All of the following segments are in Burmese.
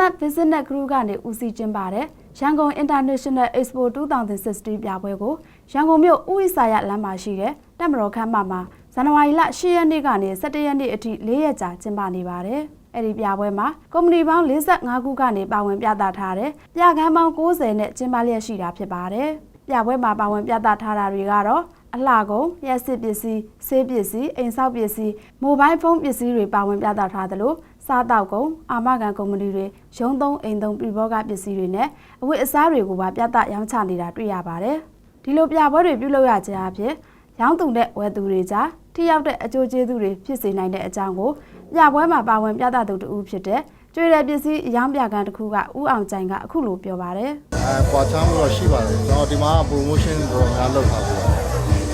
Smart Business Group ကနေဦးစီးကျင်းပတဲ့ရန်ကုန် International Expo 2016ပြပွဲကိုရန်ကုန်မြို့ဥိစာရလမ်းမှာရှိတဲ့တက်မတော်ခမ်းမမှာဇန်နဝါရီလ10ရက်နေ့ကနေ17ရက်နေ့အထိ၄ရက်ကြာကျင်းပနေပါတယ်။အဲ့ဒီပြပွဲမှာကုမ္ပဏီပေါင်း45ခုကနေပါဝင်ပြသထားတဲ့ပြကန်းပေါင်း90နဲ့ကျင်းပလျက်ရှိတာဖြစ်ပါတယ်။ပြပွဲမှာပါဝင်ပြသထားတာတွေကတော့ အလှကုန်၊ရက်စစ်ပစ္စည်း၊ဆေးပစ္စည်း၊အိမ်ဆောက်ပစ္စည်း၊မိုဘိုင်းဖုန်းပစ္စည်းတွေပါဝင်ပြသထားသလိုစားတောက်ကုန်အာမခံကုမ္ပဏီတွေရုံးသုံးအိမ်သုံးပြည်ဘောကပစ္စည်းတွေနဲ့အဝတ်အစားတွေကိုပါပြသရောင်းချနေတာတွေ့ရပါတယ်။ဒီလိုပြပွဲတွေပြုလုပ်ရခြင်းအဖြစ်ရောင်းသူနဲ့ဝယ်သူတွေကြားထိရောက်တဲ့အကျိုးကျေးဇူးတွေဖြစ်စေနိုင်တဲ့အကြောင်းကိုပြပွဲမှာပါဝင်ပြသသူတူဖြစ်တဲ့ကျွေတဲ့ပစ္စည်းအရောင်းပြကန်တစ်ခုကဥအောင်ကြိုင်ကအခုလိုပြောပါတယ်အဲကွာချမ်းမှုတော့ရှိပါတယ်ကျွန်တော်ဒီမှာ promotion တော့များလုပ်ထားပြီးတော့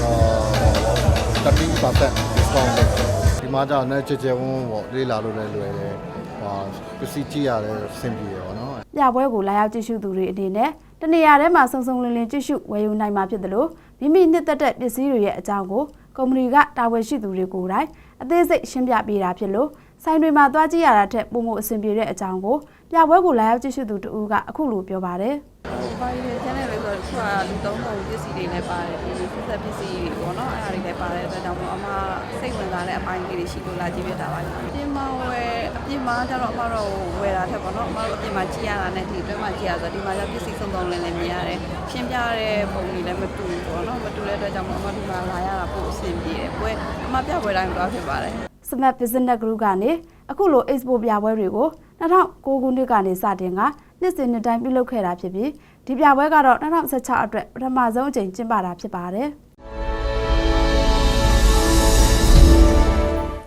အာ30% discount လုပ်ဒီမှာကျတော့လည်းကြည်ကြဲဝန်းပေါ့လေးလာလို့လည်းလွယ်တယ်ဟာပစ္စည်းကြည့်ရတယ်အဆင်ပြေတယ်ပေါ့နော်။ပြပွဲကိုလာရောက်ကြည့်ရှုသူတွေအနေနဲ့တနေရာထဲမှာစုံစုံလင်လင်ကြည့်ရှုဝယ်ယူနိုင်မှာဖြစ်တယ်လို့မိမိနှစ်သက်တဲ့ပစ္စည်းတွေရဲ့အကြောင်းကိုကုမ္ပဏီကတာဝန်ရှိသူတွေကိုယ်တိုင်အသေးစိတ်ရှင်းပြပေးတာဖြစ်လို့ဆိုင်တွေမှာသွားကြည့်ရတာထက်ပုံမအဆင်ပြေတဲ့အကြောင်းကိုပြပွဲကိုလာရောက်ကြည့်ရှုသူတူကအခုလိုပြောပါတယ် ဘာတွေကျန်နေလဲဆိုတော့ခုကလူသုံးပုံပစ္စည်းတွေလည်းပါတယ်ဒီဆက်ဆက်ပစ္စည်းတွေပေါ့နော်အဲ့ဒါတွေလည်းပါတယ်အဲဒါကြောင့်မို့အမစိတ်ဝင်စားတဲ့အပိုင်းလေးတွေရှိလို့လာကြည့်ပြတာပါအပြင်မှာဝယ်အပြင်မှာကျတော့အမတော့ဝယ်တာထက်ပေါ့နော်အမတို့အပြင်မှာကြည့်ရတာနဲ့ဒီအတွင်းမှာကြည့်ရဆိုတော့ဒီမှာကျပစ္စည်းစုံစုံလင်းလင်းမြင်ရတယ်ရှင်းပြတဲ့ပုံတွေလည်းမတူဘူးပေါ့နော်မတူတဲ့အတွက်ကြောင့်မို့အမဒီမှာလာရတာပို့အဆင်ပြေတယ်ပွဲအမပြပွဲတိုင်းသွားဖြစ်ပါတယ်။ Smart Business Group ကနေအခုလို Expo ပြပွဲတွေကို2009ခုနှစ်ကနေစတင်က နှစ်စဉ်နှစ်တိုင်းပြုလုပ်ခဲ့တာဖြစ်ပြီးဒီပြပွဲကတော့2016အတွက်ပထမဆုံးအကြိမ်ကျင်းပတာဖြစ်ပါတယ်။